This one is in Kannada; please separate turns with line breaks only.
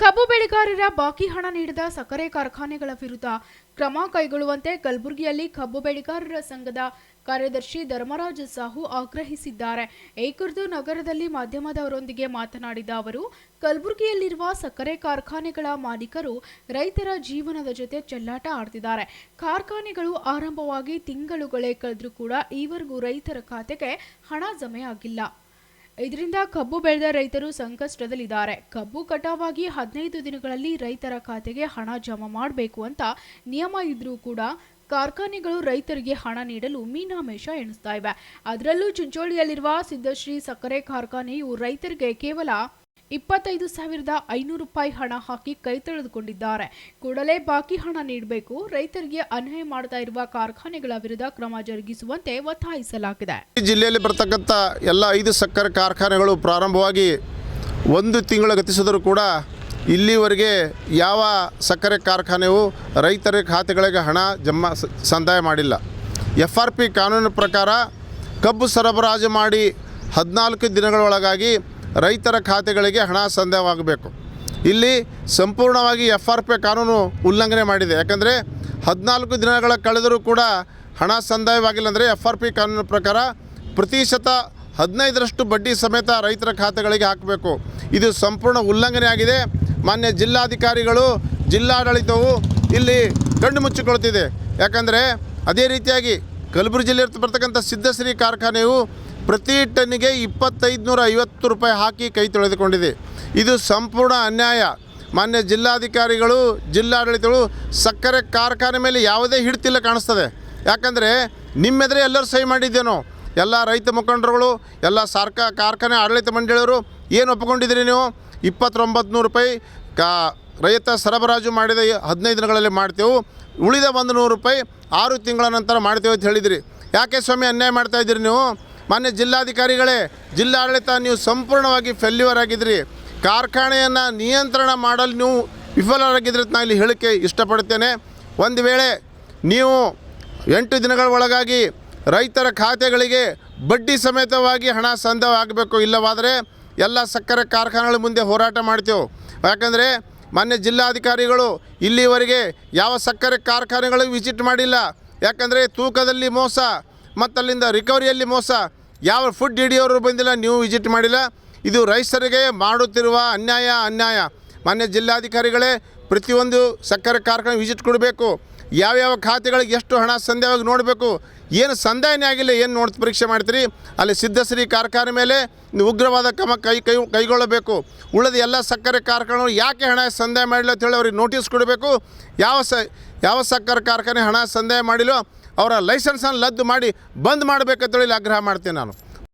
ಕಬ್ಬು ಬೆಳೆಗಾರರ ಬಾಕಿ ಹಣ ನೀಡಿದ ಸಕ್ಕರೆ ಕಾರ್ಖಾನೆಗಳ ವಿರುದ್ಧ ಕ್ರಮ ಕೈಗೊಳ್ಳುವಂತೆ ಕಲಬುರಗಿಯಲ್ಲಿ ಕಬ್ಬು ಬೆಳೆಗಾರರ ಸಂಘದ ಕಾರ್ಯದರ್ಶಿ ಧರ್ಮರಾಜ ಸಾಹು ಆಗ್ರಹಿಸಿದ್ದಾರೆ. ಈ ಕುರಿತು ನಗರದಲ್ಲಿ ಮಾಧ್ಯಮದವರೊಂದಿಗೆ ಮಾತನಾಡಿದ ಅವರು, ಕಲಬುರಗಿಯಲ್ಲಿರುವ ಸಕ್ಕರೆ ಕಾರ್ಖಾನೆಗಳ ಮಾಲೀಕರು ರೈತರ ಜೀವನದ ಜೊತೆ ಚೆಲ್ಲಾಟ ಆಡ್ತಿದ್ದಾರೆ. ಕಾರ್ಖಾನೆಗಳು ಆರಂಭವಾಗಿ ತಿಂಗಳುಗಳೇ ಕಳೆದರೂ ಕೂಡ ಈವರೆಗೂ ರೈತರ ಖಾತೆಗೆ ಹಣ ಜಮೆ ಆಗಿಲ್ಲ ಇದರಿಂದ ಕಬ್ಬು ಬೆಳೆದ ರೈತರು ಸಂಕಷ್ಟದಲ್ಲಿದ್ದಾರೆ. ಕಬ್ಬು ಕಟಾವಾಗಿ ಹದಿನೈದು ದಿನಗಳಲ್ಲಿ ರೈತರ ಖಾತೆಗೆ ಹಣ ಜಮಾ ಮಾಡಬೇಕು ಅಂತ ನಿಯಮ ಇದ್ರೂ ಕೂಡ ಕಾರ್ಖಾನೆಗಳು ರೈತರಿಗೆ ಹಣ ನೀಡಲು ಮೀನಾಮೇಷ ಎಣಿಸ್ತಾ ಇವೆ. ಅದರಲ್ಲೂ ಚುಂಚೋಳಿಯಲ್ಲಿರುವ ಸಿದ್ದಶ್ರೀ ಸಕ್ಕರೆ ಕಾರ್ಖಾನೆಯು ರೈತರಿಗೆ ಕೇವಲ ಇಪ್ಪತ್ತೈದು ಸಾವಿರದ ಐನೂರು ರೂಪಾಯಿ ಹಣ ಹಾಕಿ ಕೈ ತೊಳೆದುಕೊಂಡಿದ್ದಾರೆ. ಕೂಡಲೇ ಬಾಕಿ ಹಣ ನೀಡಬೇಕು, ರೈತರಿಗೆ ಅನ್ಯಾಯ ಮಾಡ್ತಾ ಇರುವ ಕಾರ್ಖಾನೆಗಳ ವಿರುದ್ಧ ಕ್ರಮ ಜರುಗಿಸುವಂತೆ ಒತ್ತಾಯಿಸಲಾಗಿದೆ.
ಈ ಜಿಲ್ಲೆಯಲ್ಲಿ ಬರತಕ್ಕಂಥ ಎಲ್ಲ ಐದು ಸಕ್ಕರೆ ಕಾರ್ಖಾನೆಗಳು ಪ್ರಾರಂಭವಾಗಿ ಒಂದು ತಿಂಗಳ ಗತಿಸಿದರೂ ಕೂಡ ಇಲ್ಲಿವರೆಗೆ ಯಾವ ಸಕ್ಕರೆ ಕಾರ್ಖಾನೆಯು ರೈತರ ಖಾತೆಗಳಿಗೆ ಹಣ ಜಮಾ ಸಂದಾಯ ಮಾಡಿಲ್ಲ. ಎಫ್ ಆರ್ ಪಿ ಕಾನೂನಿನ ಪ್ರಕಾರ ಕಬ್ಬು ಸರಬರಾಜು ಮಾಡಿ ಹದಿನಾಲ್ಕು ದಿನಗಳೊಳಗಾಗಿ ರೈತರ ಖಾತೆಗಳಿಗೆ ಹಣ ಸಂದಾಯವಾಗಬೇಕು ಇಲ್ಲಿ ಸಂಪೂರ್ಣವಾಗಿ ಎಫ್ ಆರ್ ಪಿ ಕಾನೂನು ಉಲ್ಲಂಘನೆ ಮಾಡಿದೆ. ಯಾಕಂದರೆ ಹದಿನಾಲ್ಕು ದಿನಗಳ ಕಳೆದರೂ ಕೂಡ ಹಣ ಸಂದಾಯವಾಗಿಲ್ಲ ಅಂದರೆ ಎಫ್ ಆರ್ ಪಿ ಕಾನೂನು ಪ್ರಕಾರ ಪ್ರತಿಶತ ಹದಿನೈದರಷ್ಟು ಬಡ್ಡಿ ಸಮೇತ ರೈತರ ಖಾತೆಗಳಿಗೆ ಹಾಕಬೇಕು. ಇದು ಸಂಪೂರ್ಣ ಉಲ್ಲಂಘನೆ ಆಗಿದೆ. ಮಾನ್ಯ ಜಿಲ್ಲಾಧಿಕಾರಿಗಳು, ಜಿಲ್ಲಾಡಳಿತವು ಇಲ್ಲಿ ಕಣ್ಣು ಮುಚ್ಚಿಕೊಳ್ತಿದೆ. ಯಾಕಂದರೆ ಅದೇ ರೀತಿಯಾಗಿ ಕಲಬುರಗಿ ಜಿಲ್ಲೆ ಬರ್ತಕ್ಕಂಥ ಸಿದ್ಧಶ್ರೀ ಕಾರ್ಖಾನೆಯು ಪ್ರತಿ ಟನ್ನಿಗೆ ಇಪ್ಪತ್ತೈದು ನೂರ ಐವತ್ತು ರೂಪಾಯಿ ಹಾಕಿ ಕೈ ತೊಳೆದುಕೊಂಡಿದೆ. ಇದು ಸಂಪೂರ್ಣ ಅನ್ಯಾಯ. ಮಾನ್ಯ ಜಿಲ್ಲಾಧಿಕಾರಿಗಳು, ಜಿಲ್ಲಾಡಳಿತಗಳು ಸಕ್ಕರೆ ಕಾರ್ಖಾನೆ ಮೇಲೆ ಯಾವುದೇ ಹಿಡ್ತಿಲ್ಲ ಕಾಣಿಸ್ತದೆ. ಯಾಕಂದರೆ ನಿಮ್ಮೆದುರೇ ಎಲ್ಲರೂ ಸಹಿ ಮಾಡಿದ್ದೇನೋ. ಎಲ್ಲ ರೈತ ಮುಖಂಡರುಗಳು, ಎಲ್ಲ ಸಾರ್ಕ ಕಾರ್ಖಾನೆ ಆಡಳಿತ ಮಂಡಳಿಯವರು ಏನು ಒಪ್ಪಿಕೊಂಡಿದ್ದೀರಿ ನೀವು? ಇಪ್ಪತ್ತೊಂಬತ್ತು ನೂರು ರೂಪಾಯಿ ಕಾ ರೈತ ಸರಬರಾಜು ಮಾಡಿದ ಹದಿನೈದು ದಿನಗಳಲ್ಲಿ ಮಾಡ್ತೇವೆ. ಉಳಿದ ಒಂದು ನೂರು ರೂಪಾಯಿ ಆರು ತಿಂಗಳ ನಂತರ ಮಾಡ್ತೇವೆ ಅಂತ ಹೇಳಿದಿರಿ. ಯಾಕೆ ಸ್ವಾಮಿ ಅನ್ಯಾಯ ಮಾಡ್ತಾ ಇದ್ದೀರಿ ನೀವು? ಮಾನ್ಯ ಜಿಲ್ಲಾಧಿಕಾರಿಗಳೇ, ಜಿಲ್ಲಾಡಳಿತ ನೀವು ಸಂಪೂರ್ಣವಾಗಿ ಫೆಲ್ಯೂರ್ ಆಗಿದ್ರಿ ಕಾರ್ಖಾನೆಯನ್ನು ನಿಯಂತ್ರಣ ಮಾಡಲು ನೀವು ವಿಫಲರಾಗಿದ್ರಿ ನಾನು ಇಲ್ಲಿ ಹೇಳಿಕೆ ಇಷ್ಟಪಡ್ತೇನೆ ಒಂದು ವೇಳೆ ನೀವು ಎಂಟು ದಿನಗಳ ಒಳಗಾಗಿ ರೈತರ ಖಾತೆಗಳಿಗೆ ಬಡ್ಡಿ ಸಮೇತವಾಗಿ ಹಣ ಸಂದಾಯ ಆಗಬೇಕು ಇಲ್ಲವಾದರೆ ಎಲ್ಲ ಸಕ್ಕರೆ ಕಾರ್ಖಾನೆಗಳ ಮುಂದೆ ಹೋರಾಟ ಮಾಡ್ತೇವೆ. ಯಾಕಂದರೆ ಮಾನ್ಯ ಜಿಲ್ಲಾಧಿಕಾರಿಗಳು ಇಲ್ಲಿವರೆಗೆ ಯಾವ ಸಕ್ಕರೆ ಕಾರ್ಖಾನೆಗಳಿಗೆ ವಿಸಿಟ್ ಮಾಡಿಲ್ಲ. ಯಾಕಂದರೆ ತೂಕದಲ್ಲಿ ಮೋಸ ಮತ್ತು ಅಲ್ಲಿಂದ ರಿಕವರಿಯಲ್ಲಿ ಮೋಸ. ಯಾವ ಫುಡ್ ಹಿಡಿಯೋರು ಬಂದಿಲ್ಲ, ನೀವು ವಿಸಿಟ್ ಮಾಡಿಲ್ಲ. ಇದು ರೈತರಿಗೆ ಮಾಡುತ್ತಿರುವ ಅನ್ಯಾಯ ಅನ್ಯಾಯ. ಮಾನ್ಯ ಜಿಲ್ಲಾಧಿಕಾರಿಗಳೇ, ಪ್ರತಿಯೊಂದು ಸಕ್ಕರೆ ಕಾರ್ಖಾನೆ ವಿಸಿಟ್ ಕೊಡಬೇಕು. ಯಾವ್ಯಾವ ಖಾತೆಗಳಿಗೆ ಎಷ್ಟು ಹಣ ಸಂದೇಹವಾಗಿ ನೋಡಬೇಕು, ಏನು ಸಂದಾಯನೇ ಆಗಿಲ್ಲ, ಏನು ನೋಡಿ ಪರೀಕ್ಷೆ ಮಾಡ್ತೀರಿ, ಅಲ್ಲಿ ಸಿದ್ಧಶ್ರೀ ಕಾರ್ಖಾನೆ ಮೇಲೆ ಉಗ್ರವಾದ ಕ್ರಮ ಕೈ ಕೈ, ಕೈಗೊಳ್ಳಬೇಕು. ಉಳಿದ ಎಲ್ಲ ಸಕ್ಕರೆ ಕಾರ್ಖಾನೆಗಳು ಯಾಕೆ ಹಣ ಸಂದಾಯ ಮಾಡಿಲ್ಲ ಅಂತ ಹೇಳಿ ಅವ್ರಿಗೆ ನೋಟಿಸ್ ಕೊಡಬೇಕು. ಯಾವ ಸ, ಯಾವ ಸಕ್ಕರೆ ಕಾರ್ಖಾನೆ ಹಣ ಸಂದಾಯ ಮಾಡಿಲ್ಲೋ, ಅವರ ಲೈಸೆನ್ಸನ್ನು ಲದ್ದು ಮಾಡಿ ಬಂದ್ ಮಾಡಬೇಕಂತೇಳಿ ಆಗ್ರಹ ಮಾಡ್ತೀನಿ ನಾನು.